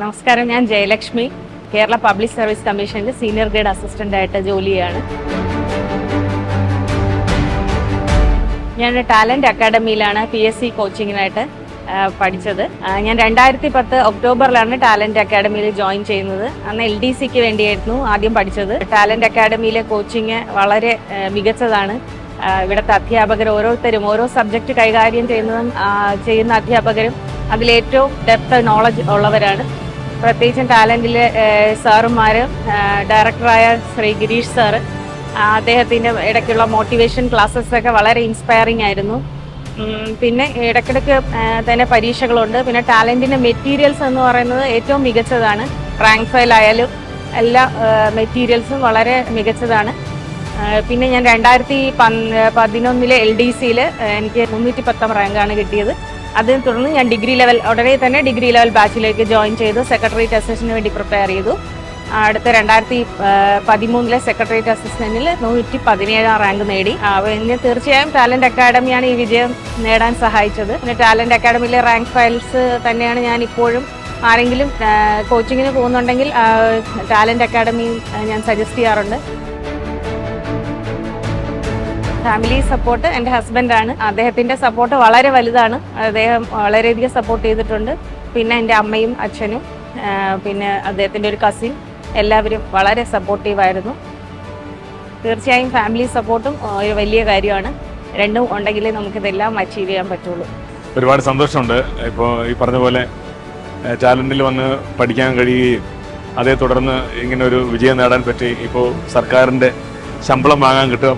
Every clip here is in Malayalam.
നമസ്കാരം ഞാൻ ജയലക്ഷ്മി കേരള പബ്ലിക് സർവീസ് കമ്മീഷന്റെ സീനിയർ ഗ്രേഡ് അസിസ്റ്റന്റ് ആയിട്ട് ജോലി ചെയ്യാണ്. ഞാൻ ടാലന്റ് അക്കാഡമിയിലാണ് പി എസ് സി കോച്ചിങ്ങിനായിട്ട് പഠിച്ചത്. ഞാൻ രണ്ടായിരത്തി പത്ത് ഒക്ടോബറിലാണ് ടാലന്റ് അക്കാഡമിയിൽ ജോയിൻ ചെയ്യുന്നത്. അന്ന് എൽ ഡി സിക്ക് വേണ്ടിയായിരുന്നു ആദ്യം പഠിച്ചത്. ടാലന്റ് അക്കാഡമിയിലെ കോച്ചിങ് വളരെ മികച്ചതാണ്. ഇവിടുത്തെ അധ്യാപകർ ഓരോരുത്തരും ഓരോ സബ്ജക്റ്റ് കൈകാര്യം ചെയ്യുന്നതും ചെയ്യുന്ന അധ്യാപകരും അതിലേറ്റവും ഡെപ്ത് നോളജ് ഉള്ളവരാണ്. പ്രത്യേകിച്ചും ടാലന്റിലെ സാറുമാർ ഡയറക്ടറായ ശ്രീ ഗിരീഷ് സാറ് അദ്ദേഹത്തിന്റെ ഇടയ്ക്കുള്ള മോട്ടിവേഷൻ ക്ലാസ്സസ് ഒക്കെ വളരെ ഇൻസ്പയറിംഗ് ആയിരുന്നു. പിന്നെ ഇടയ്ക്കിടയ്ക്ക് തന്നെ പരീക്ഷകളുണ്ട്. പിന്നെ ടാലന്റിന്റെ മെറ്റീരിയൽസ് എന്ന് പറയുന്നത് ഏറ്റവും മികച്ചതാണ്. റാങ്ക് ഫയൽ ആയാലും എല്ലാ മെറ്റീരിയൽസും വളരെ മികച്ചതാണ്. പിന്നെ ഞാൻ രണ്ടായിരത്തി പതിനൊന്നിലെ എൽ ഡി സിയിൽ എനിക്ക് മുന്നൂറ്റി പത്താം റാങ്കാണ് കിട്ടിയത്. അതിനെ തുടർന്ന് ഞാൻ ഡിഗ്രി ലെവൽ ഉടനെ തന്നെ ഡിഗ്രി ലെവൽ ബാച്ചിലേക്ക് ജോയിൻ ചെയ്തു. സെക്രട്ടറിയേറ്റ് അസിസ്റ്റന്റിന് വേണ്ടി പ്രിപ്പയർ ചെയ്തു. അടുത്ത രണ്ടായിരത്തി പതിമൂന്നിലെ സെക്രട്ടേറിയറ്റ് അസിസ്റ്റന്റിൽ നൂറ്റി പതിനേഴാം റാങ്ക് നേടി പിന്നെ തീർച്ചയായും ടാലന്റ് അക്കാഡമിയാണ് ഈ വിജയം നേടാൻ സഹായിച്ചത്. പിന്നെ ടാലന്റ് അക്കാഡമിയിലെ റാങ്ക് ഫയൽസ് തന്നെയാണ് ഞാൻ ഇപ്പോഴും ആരെങ്കിലും കോച്ചിങ്ങിന് പോകുന്നുണ്ടെങ്കിൽ ടാലന്റ് അക്കാഡമി ഞാൻ സജസ്റ്റ് ചെയ്യാറുണ്ട്. ഫാമിലി സപ്പോർട്ട് എന്റെ ഹസ്ബൻഡാണ് അദ്ദേഹത്തിന്റെ സപ്പോർട്ട് വളരെ വലുതാണ്. അദ്ദേഹം വളരെയധികം സപ്പോർട്ട് ചെയ്തിട്ടുണ്ട്. പിന്നെ എന്റെ അമ്മയും അച്ഛനും പിന്നെ അദ്ദേഹത്തിന്റെ ഒരു കസിൻ എല്ലാവരും വളരെ സപ്പോർട്ടീവായിരുന്നു തീർച്ചയായും ഫാമിലി സപ്പോർട്ടും ഒരു വലിയ കാര്യമാണ്. രണ്ടും ഉണ്ടെങ്കിലേ നമുക്കിതെല്ലാം അച്ചീവ് ചെയ്യാൻ പറ്റുള്ളൂ. ഒരുപാട് സന്തോഷമുണ്ട്. ഇപ്പോൾ ഈ പറഞ്ഞ പോലെ ടാലന്റിൽ വന്ന് പഠിക്കാൻ കഴിയുകയും അതേ തുടർന്ന് ഇങ്ങനെ ഒരു വിജയം നേടാൻ പറ്റി. ഇപ്പോൾ സർക്കാരിന്റെ ശമ്പളം വാങ്ങാൻ കിട്ടുക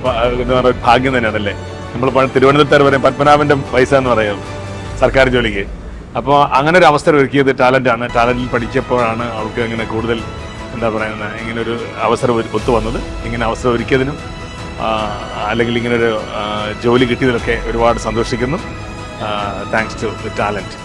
എന്ന് പറയുന്ന ഭാഗ്യം തന്നെയാണല്ലേ? നമ്മൾ തിരുവനന്തപുരത്ത് പറയും പത്മനാഭന്റെ പൈസ എന്ന് പറയും സർക്കാർ ജോലിക്ക്. അപ്പോൾ അങ്ങനെ ഒരു അവസരം ഒരുക്കിയത് ടാലന്റാണ് ടാലന്റിൽ പഠിച്ചപ്പോഴാണ് അവൾക്ക് ഇങ്ങനെ കൂടുതൽ എന്താ പറയുന്നത് ഇങ്ങനെ ഒരു അവസരം ഒത്തു വന്നത്. ഇങ്ങനെ അവസരം ഒരുക്കിയതിനും അല്ലെങ്കിൽ ഇങ്ങനെ ഒരു ജോലി കിട്ടിയതിലൊക്കെ ഒരുപാട് സന്തോഷിക്കുന്നു. Thanks to the talent